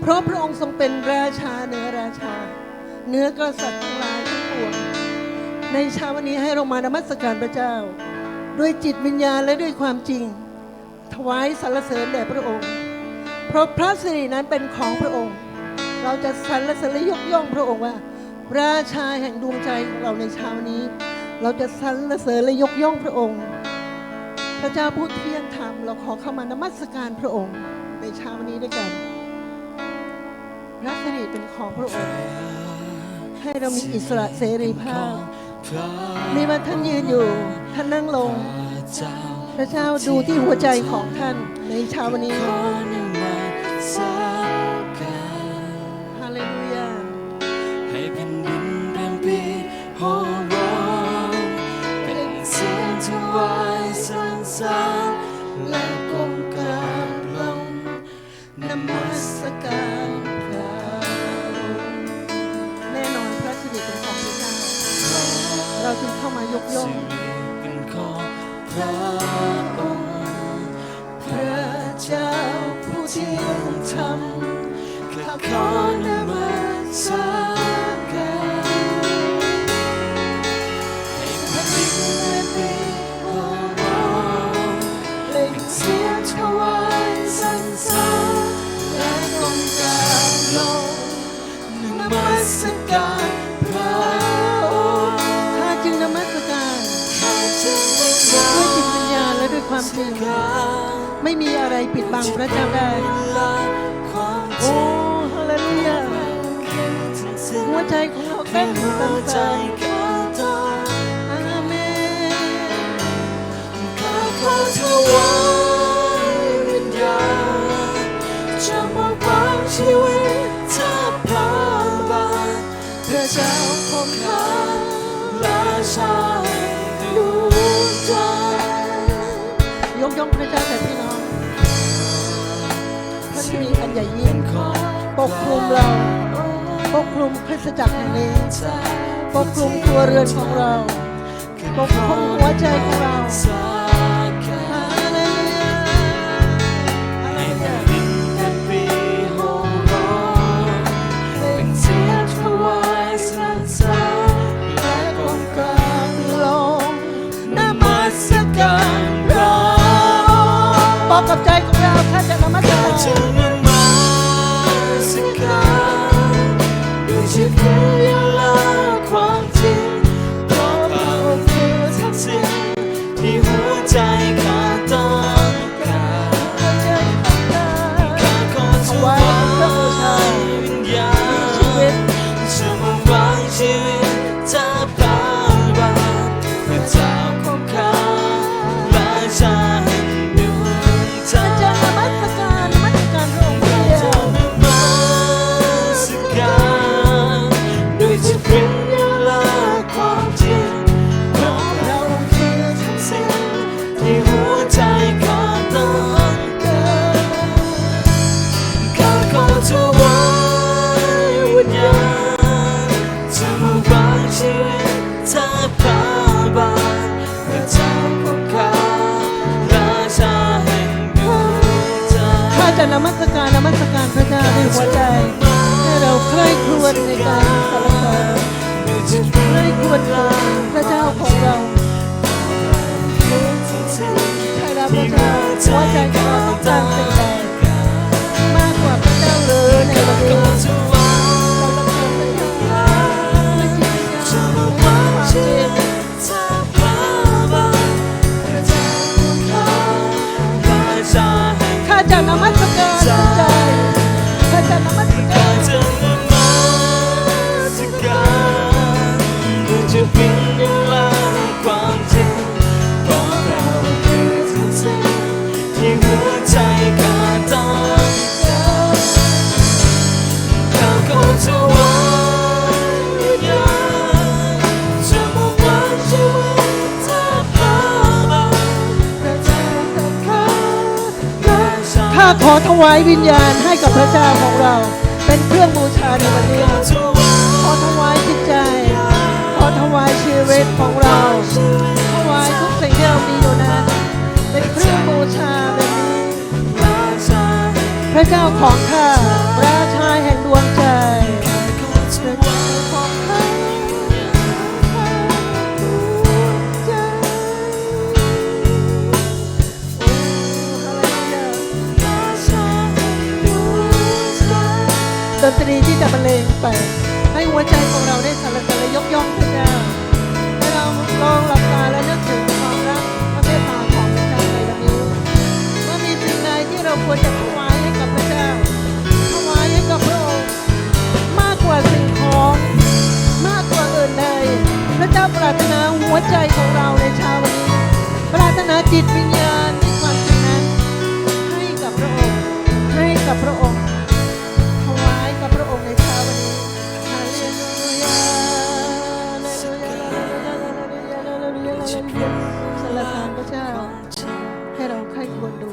เพราะพระองค์ทรงเป็นราชาเนื้อราชา เนื้อกษัตริย์ทั้งหลายทั้งปวงในเช้าวันนี้ให้เรามานมัสการพระเจ้า ด้วยจิตวิญญาณและด้วยความจริง ถวายสรรเสริญแด่พระองค์ เพราะพระสิรินั้นเป็นของพระองค์ เราจะสรรเสริญและยกย่องพระองค์ว่า ราชาแห่งดวงใจของเราในเช้านี้ เราจะสรรเสริญและยกย่องพระองค์ พระเจ้าผู้เที่ยงธรรมเราขอเข้ามานมัสการพระองค์ในเช้าวันนี้ด้วยกัน พระสิริเป็นของพระองค์ให้เรามีอิสระเสรีภาพมีว่าท่านยืนอยู่ ท่านนั่งลง พระเจ้าดูที่หัวใจของท่านในเช้าวันนี้ เข้ามายกย่องสิ่งนี้เป็นของพระองค์พระเจ้าผู้เที่ยงธรรมข้าขอนมัสการ ความจริง ไม่มีอะไรปิดบังพระเจ้าได้และความจโอ้ฮาเลลูยาหัวใจของเราเต้นหัวตันใจใจข้าต้องอาเมนข้าขอถวายวิญญาณจะมอบามชีวิตถ้าพระบาทพระเจ้าของข้าราชาแห่งดวงใจ กย่องพระเจ้าแต่พี่น้องพระสิริอันใหญ่ยิ่งปกคลุมเราปกคลุมคริสจักรแห่งนี้ปกคลุมตัวเรือนของเราปกคลุมหัวใจของเรา องค์บอกกับใจของเราแค่จะนมัสการจะนมัสการด้วยชีวิญญาละความจริงเพราะเระองค์คือทั้งสิ้นที่หัวใจ การนมัสการพระเจ้าด้วยหัวใจ ให้เราใคร่ครวญในการสรรเสริญใคร่ครวญพระเจ้าของเราใครรับพระเจ้าหัวใจของเราต้องการสิ่ง ข้าขอถวายวิญญาณให้กับพระเจ้าของเรา เป็นเครื่องบูชาในวันนี้ขอถวายจิตใจ ขอถวายชีวิตของเรา ถวายทุกสิ่งที่เรามีอยู่นั้น เป็นเครื่องบูชาแบบนี้ พระเจ้าของข้า ดนตรีที่จะบรรเลงไป ให้หัวใจของเราได้สรรเสริญแลยกย่องพระเจ้าให้เราลองหลับตาและนึกถึงความรักพระเมตตาของพระเจ้าในวันนี้ว่ามีสิ่งใดที่เราควรจะถวายให้กับพระเจ้าถวายให้กับพระองค์มากกว่าสิ่งของมากกว่าอื่นใดพระเจ้าปรารถนาหัวใจของเราในเช้าวันนี้ ปรารถนาจิตวิญญาณที่ความจริงนั้นให้กับพระองค์ให้กับพระองค์ สรรเสริญพระเจ้า ให้เราใครควรดู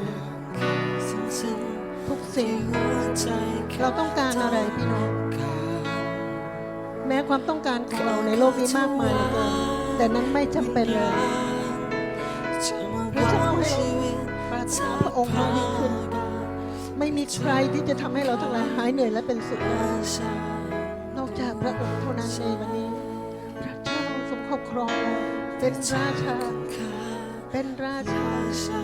ทุกสิ่ง เราต้องการอะไรพี่น้อง แม้ความต้องการของเราในโลกนี้มากมายเหลือเกินแต่นั้นไม่จำเป็นเลยพระเจ้าให้เราปรารถนาพระองค์มากยิ่งขึ้น ไม่มีใครที่จะทำให้เราทั้งหลายหายเหนื่อยและเป็นสุขได้นอกจากพระองค์เท่านั้นในวันนี้ พระเจ้าทรงครอบครองเรา เป็นราชา เป็นราชา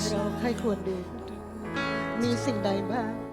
ให้เราใครควรดู มีสิ่งใดบ้าง